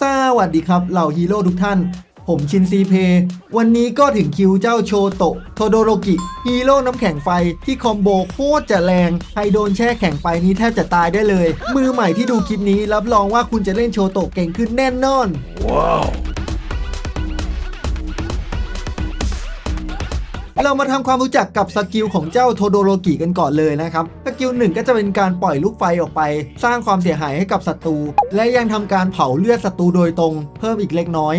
สวัสดีครับเหล่าฮีโร่ทุกท่าน ผมชินซีเพ วันนี้ก็ถึงคิวเจ้าโชโตะโทโดโรกิ ฮีโร่น้ำแข็งไฟที่คอมโบโคตรจะแรง ใครโดนแช่แข็งไปนี้แทบจะตายได้เลย มือใหม่ที่ดูคลิปนี้รับรองว่าคุณจะเล่นโชโตะเก่งขึ้นแน่นอน เรามาทำความรู้จักกับสกิลของเจ้าโทโดโรกิกันก่อนเลยนะครับ สกิลหนึ่งก็จะเป็นการปล่อยลูกไฟออกไป สร้างความเสียหายให้กับศัตรู และยังทำการเผาเลือดศัตรูโดยตรง เพิ่มอีกเล็กน้อย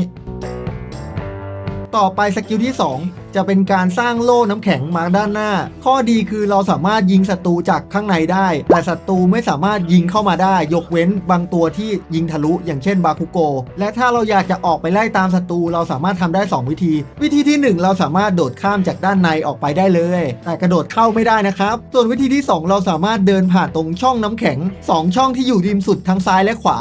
ต่อไปสกิลที่ 2 จะเป็นการสร้างโล่น้ำแข็งมาด้านหน้า ข้อดีคือเราสามารถยิงศัตรูจากข้างในได้ แต่ศัตรูไม่สามารถยิงเข้ามาได้ ยกเว้นบางตัวที่ยิงทะลุอย่างเช่นบาคุโก และถ้าเราอยากจะออกไปไล่ตามศัตรูเราสามารถทำได้ 2 วิธี วิธีที่ 1 เราสามารถโดดข้ามจากด้านในออกไปได้เลย แต่กระโดดเข้าไม่ได้นะครับ ส่วนวิธีที่ 2 เราสามารถเดินผ่านตรงช่องน้ำแข็ง 2 ช่องที่อยู่ริมสุดทั้งซ้ายและขวา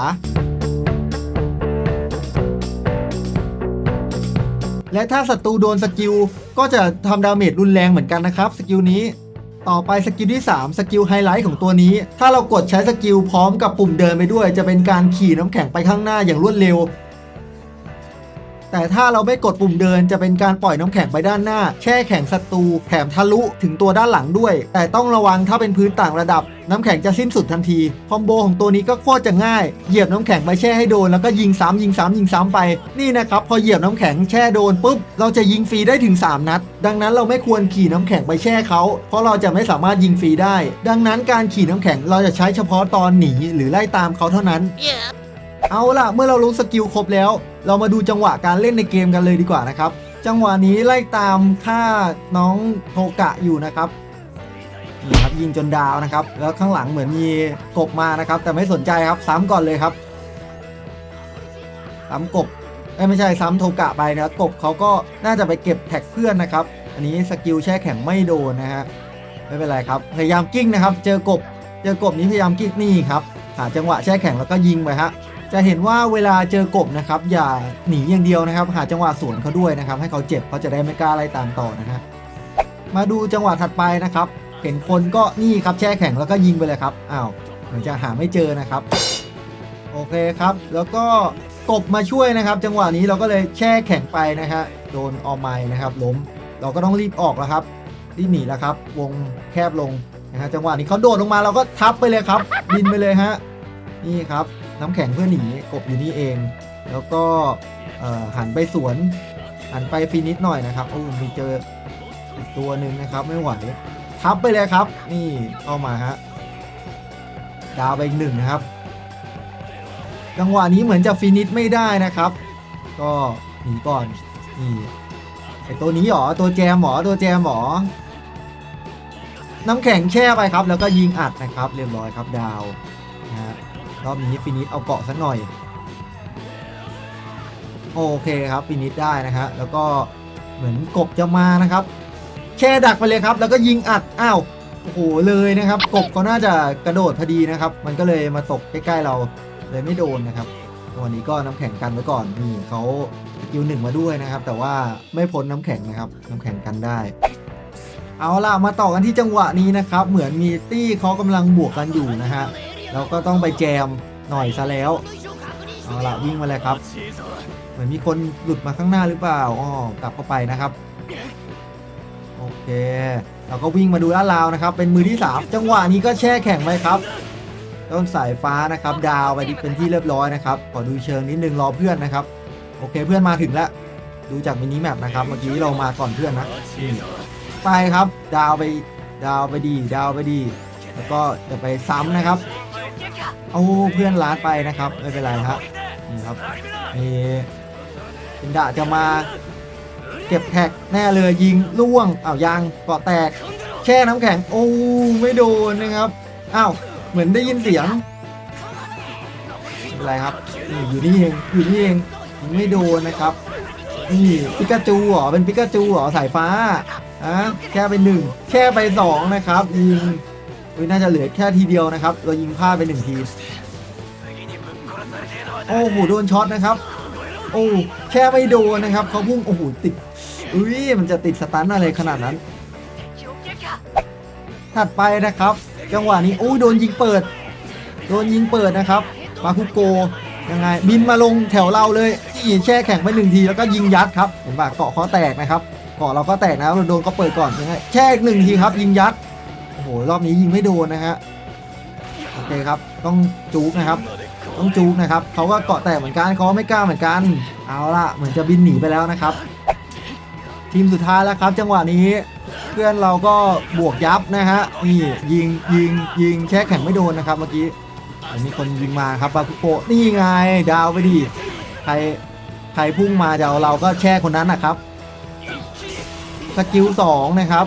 และถ้าศัตรูโดนสกิลก็จะทำดาเมจรุนแรงเหมือนกันนะครับสกิลนี้ ต่อไปสกิลที่ 3 สกิลไฮไลท์ของตัวนี้ ถ้าเรากดใช้สกิลพร้อมกับปุ่มเดินไปด้วย จะเป็นการขี่น้ำแข็งไปข้างหน้าอย่างรวดเร็ว แต่ถ้าเราไม่กดปุ่มเดินจะเป็นการปล่อยน้ำแข็งไปด้านหน้า แช่แข็งศัตรูแถมทะลุถึงตัวด้านหลังด้วย แต่ต้องระวังถ้าเป็นพื้นต่างระดับ น้ำแข็งจะสิ้นสุดทันที คอมโบของตัวนี้ก็โคตรจะง่าย เหยียบน้ำแข็งไปแช่ให้โดนแล้วก็ยิงซ้ำยิงซ้ำยิงซ้ำไป นี่นะครับพอเหยียบน้ำแข็งแช่โดนปุ๊บเราจะยิงฟรีได้ถึง 3 นัด ดังนั้นเราไม่ควรขี่น้ำแข็งไปแช่เขาเพราะเราจะไม่สามารถยิงฟรีได้ ดังนั้นการขี่น้ำแข็งเราจะใช้เฉพาะตอนหนีหรือไล่ตามเขาเท่านั้น เอาล่ะ เมื่อเรารู้สกิลครบแล้ว เรามาดูจังหวะการเล่นในเกมกันเลยดีกว่านะครับ จังหวะนี้ไล่ตามฆ่าน้องโทกะอยู่นะครับนี่ครับยิงจนดาวนะครับ แล้วข้างหลังเหมือนมีกบมานะครับ แต่ไม่สนใจครับซ้ำก่อนเลยครับซ้ำกบไม่ใช่ซ้ำโทกะไปนะครับกบเขาก็น่าจะไปเก็บแท็กเพื่อนนะครับ อันนี้สกิลแช่แข็งไม่โดนนะฮะไม่เป็นไรครับพยายามกิ้งนะครับ เจอกบ เจอกบนี้พยายามกิ้งนี่ครับหาจังหวะแช่แข็งแล้วก็ยิงไปฮะ จะเห็นว่าเวลาเจอกบนะครับอย่าหนีอย่างเดียวนะครับ หาจังหวะสวนเขาด้วยนะครับ ให้เขาเจ็บเขาจะได้ไม่กล้าไล่ตามต่อนะฮะมาดูจังหวะถัดไปนะครับ เห็นคนก็นี่ครับแช่แข็งแล้วก็ยิงไปเลยครับอ้าวเหมือนจะหาไม่เจอนะครับ โอเคครับ แล้วก็กบมาช่วยนะครับ จังหวะนี้เราก็เลยแช่แข็งไปนะฮะโดนออมไมนะครับ ล้มเราก็ต้องรีบออกแล้วครับรีบหนีแล้วครับ วงแคบลงนะฮะจังหวะนี้เขาโดดลงมาเราก็ทับไปเลยครับบินไปเลยฮะนี่ครับ น้ำแข็งเพื่อหนีกบอยู่นี่เอง แล้วก็หันไปสวน หันไปฟินิชหน่อยนะครับโอ้มีเจออีกตัวหนึ่งนะครับไม่ไหวทับไปเลยครับ นี่เข้ามาฮะดาวไปอีกหนึ่งนะครับจังหวะนี้เหมือนจะฟินิชไม่ได้นะครับ ก็หนีก่อนนี่ไอตัวนี้หรอตัวแจมหรอตัวแจมหรอน้ำแข็งแช่ไปครับ แล้วก็ยิงอัดนะครับ เรียบร้อยครับดาว รอบนี้ฟินิชเอาเกาะสักหน่อย โอเคครับฟินิชได้นะฮะแล้วก็เหมือนกบจะมานะครับแช่ดักไปเลยครับ แล้วก็ยิงอัดอ้าวโอ้โหเลยนะครับ กบเขาน่าจะกระโดดพอดีนะครับ มันก็เลยมาตกใกล้ๆเราเลยไม่โดนนะครับวันนี้ก็น้ำแข็งกันไว้ก่อนนี่เขาสกิลหนึ่งมาด้วยนะครับ แต่ว่าไม่พ้นน้ำแข็งนะครับ น้ำแข็งกันได้ เอาล่ะมาต่อกันที่จังหวะนี้นะครับ เหมือนมีตี้เขากำลังบวกกันอยู่นะฮะ เราก็ต้องไปแจมหน่อยซะแล้วเอาละวิ่งมาเลยครับ เหมือนมีคนหลุดมาข้างหน้าหรือเปล่าอ๋อกลับเข้าไปนะครับ โอเค เราก็วิ่งมาดูลาดราวนะครับ เป็นมือที่ 3 จังหวะนี้ก็แช่แข็งไปครับต้นสายฟ้านะครับ ดาวไปเป็นที่เรียบร้อยนะครับขอดูเชิงนิดนึงรอเพื่อนนะครับ โอเคเพื่อนมาถึงแล้วดูจากมินิแมปนะครับ เมื่อกี้เรามาก่อนเพื่อนนะไปครับ ดาวไปดาวไปดี ดาวไปดี แล้วก็จะไปซ้ำนะครับ เอาเพื่อนล้าดไปนะครับไม่เป็นไรครับนี่ครับนี่จินดาจะมาเก็บแท็กแน่เลยยิงล่วงอ้าวยางเกาะแตก แช่น้ำแข็งโอ้ไม่โดนนะครับอ้าวเหมือนได้ยินเสียงไม่เป็นไรครับนี่อยู่นี่เองอยู่นี่เองยิงไม่โดนนะครับนี่ปิกาจูเหรอเป็นปิกาจูเหรอสายฟ้าอะแค่ไปหนึ่งแค่ไปสองนะครับยิง อุ้ยน่าจะเหลือแค่ทีเดียวนะครับ เรายิงพลาดไปหนึ่งที โอ้โหโดนช็อตนะครับ โอ้แค่ไม่โดนนะครับเขาพุ่งโอ้โหติดอุ้ยมันจะติดสตันอะไรขนาดนั้น ถัดไปนะครับ จังหวะนี้โอ้ยโดนยิงเปิด โดนยิงเปิดนะครับ มาคุโกยังไงบินมาลงแถวเราเลยนี่แช่แข็งไปหนึ่งทีแล้วก็ยิงยัดครับเห็นปะเกาะเขาแตกนะครับเกาะเราก็แตกนะเราโดนก็เปิดก่อนยังไงแช่หนึ่งทีครับยิงยัด หรอบนี้ยิงไม่โดนนะฮะโอเคครับต้องจุกนะครับ ต้องจุกนะครับเขาก็เกาะแตกเหมือนกันเขาไม่กล้าเหมือนกัน เอาละเหมือนจะบินหนีไปแล้วนะครับ ทีมสุดท้ายแล้วครับ จังหวะนี้เพื่อนเราก็บวกยับนะฮะนี่ยิงยิงยิงแช่แข็งไม่โดนนะครับเมื่อกี้อันนี้คนยิงมาครับบาคุโกะนี่ไงดาวไปดิใครใครพุ่งมาจะเอาเราก็แช่คนนั้นนะครับสกิลสองนะครับ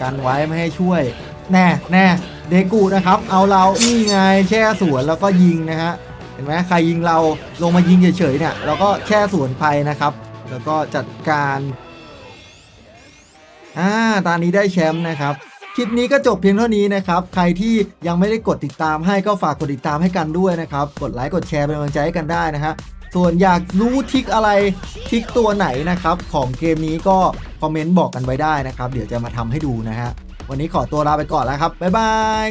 กันไว้ไม่ให้ช่วย แน่แน่เดกูนะครับ เอาเรานี่ไงแช่สวนแล้วก็ยิงนะฮะเห็นไหมใครยิงเราลงมายิงเฉยๆเนี่ยเราก็แช่สวนไปนะครับ แล้วก็จัดการอ่าตอนนี้ได้แชมป์นะครับคลิปนี้ก็จบเพียงเท่านี้นะครับ ใครที่ยังไม่ได้กดติดตามให้ก็ฝากกดติดตามให้กันด้วยนะครับ กดไลค์กดแชร์เป็นกำลังใจให้กันได้นะฮะส่วนอยากรู้ทิกอะไรทิกตัวไหนนะครับ ของเกมนี้ก็คอมเมนต์บอกกันไว้ได้นะครับ เดี๋ยวจะมาทำให้ดูนะฮะ วันนี้ขอตัวลาไปก่อนแล้วครับบ๊ายบาย